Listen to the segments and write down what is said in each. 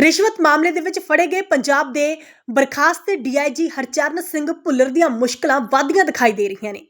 ਰਿਸ਼ਵਤ ਮਾਮਲੇ ਦੇ ਵਿੱਚ ਫੜੇ ਗਏ ਪੰਜਾਬ ਦੇ ਬਰਖਾਸਤ ਡੀਆਈਜੀ ਹਰਚਰਨ ਸਿੰਘ ਭੁੱਲਰ ਦੀਆਂ ਮੁਸ਼ਕਲਾਂ ਵਧਦੀਆਂ ਦਿਖਾਈ ਦੇ ਰਹੀਆਂ ਨੇ।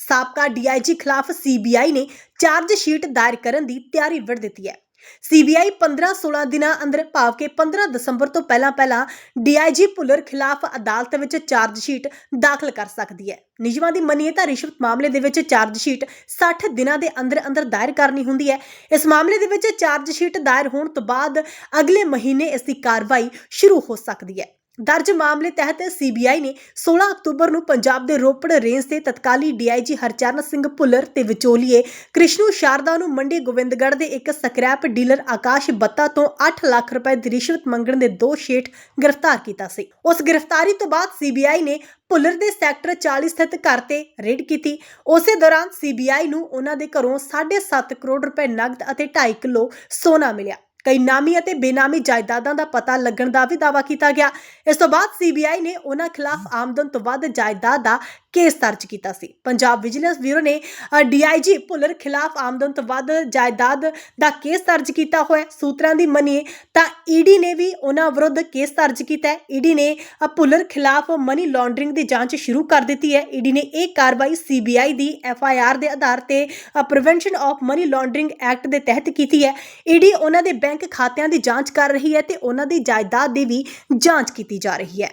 ਸਾਬਕਾ ਡੀਆਈਜੀ ਖਿਲਾਫ ਸੀਬੀਆਈ ਨੇ ਚਾਰਜ ਸ਼ੀਟ ਦਾਇਰ ਕਰਨ ਦੀ ਤਿਆਰੀ ਵੜ ਦਿੱਤੀ ਹੈ। ਸੀਬੀਆਈ 15-16 ਦਿਨਾਂ ਅੰਦਰ ਭਾਵ ਕਿ 15 ਦਸੰਬਰ ਤੋਂ ਪਹਿਲਾਂ-ਪਹਿਲਾਂ ਡੀਆਈਜੀ ਭੁੱਲਰ ਖਿਲਾਫ ਅਦਾਲਤ ਵਿੱਚ ਚਾਰਜ ਸ਼ੀਟ ਦਾਖਲ ਕਰ ਸਕਦੀ ਹੈ। ਨਿਯਮਾਂ ਦੀ ਮੰਨੀਏ ਤਾਂ ਰਿਸ਼ਵਤ ਮਾਮਲੇ ਦੇ ਵਿੱਚ ਚਾਰਜ ਸ਼ੀਟ 60 ਦਿਨਾਂ ਦੇ ਅੰਦਰ ਅੰਦਰ ਦਾਇਰ ਕਰਨੀ ਹੁੰਦੀ ਹੈ। ਇਸ ਮਾਮਲੇ ਦੇ ਵਿੱਚ ਚਾਰਜ ਸ਼ੀਟ ਦਾਇਰ ਹੋਣ ਤੋਂ ਬਾਅਦ ਅਗਲੇ ਮਹੀਨੇ ਇਸ ਦੀ ਕਾਰਵਾਈ ਸ਼ੁਰੂ ਹੋ ਸਕਦੀ ਹੈ। ਦਰਜ ਮਾਮਲੇ ਤਹਿਤ ਸੀਬੀਆਈ ਨੇ 16 ਅਕਤੂਬਰ ਨੂੰ ਪੰਜਾਬ ਦੇ ਰੋਪੜ ਰੇਂਜ ਦੇ ਤਤਕਾਲੀ ਡੀਆਈਜੀ ਹਰਚਰਨ ਸਿੰਘ ਭੁੱਲਰ ਤੇ ਵਿਚੋਲੀਏ ਕ੍ਰਿਸ਼ਨੂ ਸ਼ਾਰਦਾ ਨੂੰ ਮੰਡੀ ਗੋਬਿੰਦਗੜ੍ਹ ਦੇ ਇੱਕ ਸਕ੍ਰੈਪ ਡੀਲਰ ਆਕਾਸ਼ ਬੱਤਾ ਤੋਂ 8 ਲੱਖ ਰੁਪਏ ਦੀ ਰਿਸ਼ਵਤ ਮੰਗਣ ਦੇ ਦੋ ਸ਼ੇਠ ਗ੍ਰਿਫਤਾਰ ਕੀਤਾ ਸੀ। ਉਸ ਗ੍ਰਿਫਤਾਰੀ ਤੋਂ ਬਾਅਦ ਸੀਬੀਆਈ ਨੇ ਭੁੱਲਰ ਦੇ ਸੈਕਟਰ 40 ਸਥਿਤ ਘਰ ਤੇ ਰੇਡ ਕੀਤੀ। ਉਸੇ ਦੌਰਾਨ ਸੀਬੀਆਈ ਨੂੰ ਉਹਨਾਂ ਦੇ ਘਰੋਂ 7.5 ਕਰੋੜ ਰੁਪਏ ਨਗਦ ਅਤੇ 2.5 ਕਿਲੋ ਸੋਨਾ ਮਿਲਿਆ। ਕਈ ਨਾਮੀ ਅਤੇ ਬੇਨਾਮੀ ਜਾਇਦਾਦਾਂ ਦਾ ਪਤਾ ਲੱਗਣ ਦਾ ਵੀ ਦਾਅਵਾ ਕੀਤਾ ਗਿਆ। ਇਸ ਤੋਂ ਬਾਅਦ ਸੀਬੀਆਈ ਨੇ ਉਹਨਾਂ ਖਿਲਾਫ ਆਮਦਨ ਤੋਂ ਵੱਧ ਜਾਇਦਾਦ ਦਾ ਕੇਸ ਦਰਜ ਕੀਤਾ ਸੀ। ਪੰਜਾਬ ਵਿਜੀਲੈਂਸ ਬਿਊਰੋ ਨੇ ਡੀਆਈਜੀ ਭੁੱਲਰ ਖਿਲਾਫ ਆਮਦਨ ਤੋਂ ਵੱਧ ਜਾਇਦਾਦ ਦਾ ਕੇਸ ਦਰਜ ਕੀਤਾ ਹੋਇਆ। ਸੂਤਰਾਂ ਦੀ ਮੰਨੀਏ ਤਾਂ ਈਡੀ ਨੇ ਵੀ ਉਹਨਾਂ ਵਿਰੁੱਧ ਕੇਸ ਦਰਜ ਕੀਤਾ ਹੈ। ਈਡੀ ਨੇ ਭੁੱਲਰ ਖਿਲਾਫ ਮਨੀ ਲਾਂਡਰਿੰਗ ਦੀ ਜਾਂਚ ਸ਼ੁਰੂ ਕਰ ਦਿੱਤੀ ਹੈ। ਈਡੀ ਨੇ ਇਹ ਕਾਰਵਾਈ ਸੀਬੀਆਈ ਦੀ ਐਫਆਈਆਰ ਦੇ ਆਧਾਰ ਤੇ prevention of money laundering act ਦੇ ਤਹਿਤ ਕੀਤੀ ਹੈ। ਈਡੀ ਉਹਨਾਂ ਦੇ ਬੈਂਕ ਖਾਤਿਆਂ ਦੀ ਜਾਂਚ ਕਰ ਰਹੀ ਹੈ ਤੇ ਉਹਨਾਂ ਦੀ ਜਾਇਦਾਦ ਦੀ ਵੀ ਜਾਂਚ ਕੀਤੀ ਜਾ ਰਹੀ ਹੈ।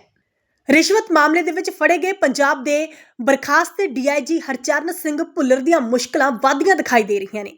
ਰਿਸ਼ਵਤ ਮਾਮਲੇ ਦੇ ਵਿੱਚ ਫੜੇ ਗਏ ਪੰਜਾਬ ਦੇ ਬਰਖਾਸਤ ਡੀਆਈਜੀ ਹਰਚਰਨ ਸਿੰਘ ਭੁੱਲਰ ਦੀਆਂ ਮੁਸ਼ਕਲਾਂ ਵਧਦੀਆਂ ਦਿਖਾਈ ਦੇ ਰਹੀਆਂ ਨੇ।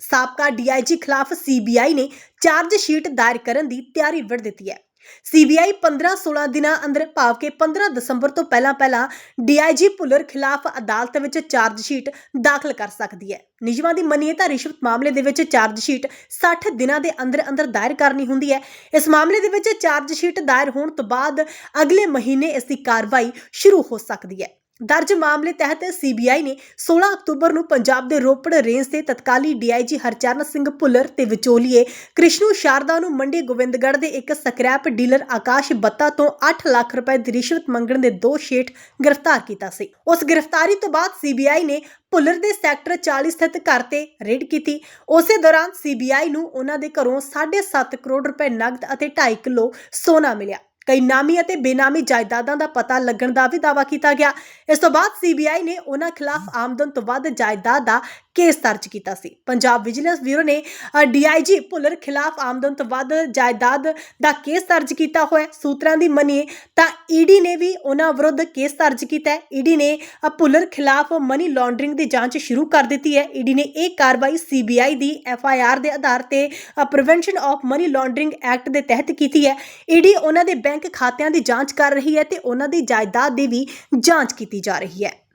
ਸਾਬਕਾ ਡੀਆਈਜੀ ਖਿਲਾਫ ਸੀਬੀਆਈ ਨੇ ਚਾਰਜ ਸ਼ੀਟ ਦਾਇਰ ਕਰਨ ਦੀ ਤਿਆਰੀ ਵੜ ਦਿੱਤੀ ਹੈ। ਸੀਬੀਆਈ 15-16 ਦਿਨਾਂ ਅੰਦਰ ਭਾਵ ਕਿ 15 ਦਸੰਬਰ ਤੋਂ ਪਹਿਲਾਂ-ਪਹਿਲਾਂ ਡੀਆਈਜੀ ਭੁੱਲਰ ਖਿਲਾਫ ਅਦਾਲਤ ਵਿੱਚ ਚਾਰਜ ਸ਼ੀਟ ਦਾਖਲ ਕਰ ਸਕਦੀ ਹੈ। ਨਿਯਮਾਂ ਦੀ ਮੰਨੀਏ ਰਿਸ਼ਵਤ ਮਾਮਲੇ ਦੇ ਵਿੱਚ ਚਾਰਜ ਸ਼ੀਟ 60 ਦਿਨਾਂ ਦੇ ਅੰਦਰ ਅੰਦਰ ਦਾਇਰ ਕਰਨੀ ਹੁੰਦੀ ਹੈ। ਇਸ ਮਾਮਲੇ ਦੇ ਵਿੱਚ ਚਾਰਜ ਸ਼ੀਟ ਦਾਇਰ ਹੋਣ ਤੋਂ ਬਾਅਦ ਅਗਲੇ ਮਹੀਨੇ ਇਸ ਦੀ ਕਾਰਵਾਈ ਸ਼ੁਰੂ ਹੋ ਸਕਦੀ ਹੈ। ਦਰਜ ਮਾਮਲੇ ਤਹਿਤ ਸੀਬੀਆਈ ਨੇ 16 ਅਕਤੂਬਰ ਨੂੰ ਪੰਜਾਬ ਦੇ ਰੋਪੜ ਰੇਂਜ ਦੇ ਤਤਕਾਲੀ ਡੀਆਈਜੀ ਹਰਚਰਨ ਸਿੰਘ ਭੁੱਲਰ ਤੇ ਵਿਚੋਲੀਏ ਕ੍ਰਿਸ਼ਨੂ ਸ਼ਾਰਦਾ ਨੂੰ ਮੰਡੀ ਗੋਬਿੰਦਗੜ੍ਹ ਦੇ ਇੱਕ ਸਕ੍ਰੈਪ ਡੀਲਰ ਆਕਾਸ਼ ਬੱਤਾ ਤੋਂ 8 ਲੱਖ ਰੁਪਏ ਦੀ ਰਿਸ਼ਵਤ ਮੰਗਣ ਦੇ ਦੋ ਸ਼ੇਠ ਗ੍ਰਿਫਤਾਰ ਕੀਤਾ ਸੀ। ਉਸ ਗ੍ਰਿਫਤਾਰੀ ਤੋਂ ਬਾਅਦ ਸੀਬੀਆਈ ਨੇ ਭੁੱਲਰ ਦੇ ਸੈਕਟਰ 40 ਸਥਿਤ ਘਰ ਤੇ ਰੇਡ ਕੀਤੀ। ਉਸੇ ਦੌਰਾਨ ਸੀਬੀਆਈ ਨੂੰ ਉਹਨਾਂ ਦੇ ਘਰੋਂ 7.5 ਕਰੋੜ ਰੁਪਏ ਨਗਦ ਅਤੇ 2.5 ਕਿਲੋ ਸੋਨਾ ਮਿਲਿਆ। ਕਈ ਨਾਮੀ ਅਤੇ ਬੇਨਾਮੀ ਜਾਇਦਾਦਾਂ ਦਾ ਪਤਾ ਲੱਗਣ ਦਾ ਵੀ ਦਾਅਵਾ ਕੀਤਾ ਗਿਆ। ਇਸ ਤੋਂ ਬਾਅਦ ਸੀਬੀਆਈ ਨੇ ਉਹਨਾਂ ਖਿਲਾਫ ਆਮਦਨ ਤੋਂ ਵੱਧ ਜਾਇਦਾਦ ਦਾ ਕੇਸ ਦਰਜ ਕੀਤਾ ਸੀ। ਪੰਜਾਬ ਵਿਜੀਲੈਂਸ ਬਿਊਰੋ ਨੇ ਡੀਆਈਜੀ ਭੁੱਲਰ ਖਿਲਾਫ ਆਮਦਨ ਤੋਂ ਵੱਧ ਜਾਇਦਾਦ ਦਾ ਕੇਸ ਦਰਜ ਕੀਤਾ ਹੋਇਆ। ਸੂਤਰਾਂ ਦੀ ਮੰਨੀਏ ਤਾਂ ਈਡੀ ਨੇ ਵੀ ਉਹਨਾਂ ਵਿਰੁੱਧ ਕੇਸ ਦਰਜ ਕੀਤਾ ਹੈ। ਈਡੀ ਨੇ ਭੁੱਲਰ ਖਿਲਾਫ ਮਨੀ ਲਾਂਡਰਿੰਗ ਦੀ ਜਾਂਚ ਸ਼ੁਰੂ ਕਰ ਦਿੱਤੀ ਹੈ। ਈਡੀ ਨੇ ਇਹ ਕਾਰਵਾਈ ਸੀਬੀਆਈ ਦੀ ਐਫਆਈਆਰ ਦੇ ਆਧਾਰ ਤੇ prevention of money laundering act ਦੇ ਤਹਿਤ ਕੀਤੀ ਹੈ। ਈਡੀ ਉਹਨਾਂ ਦੇ ਬੈਂਕ ਖਾਤਿਆਂ ਦੀ ਜਾਂਚ ਕਰ ਰਹੀ ਹੈ ਤੇ ਉਹਨਾਂ ਦੀ ਜਾਇਦਾਦ ਦੀ ਵੀ ਜਾਂਚ ਕੀਤੀ ਜਾ ਰਹੀ ਹੈ।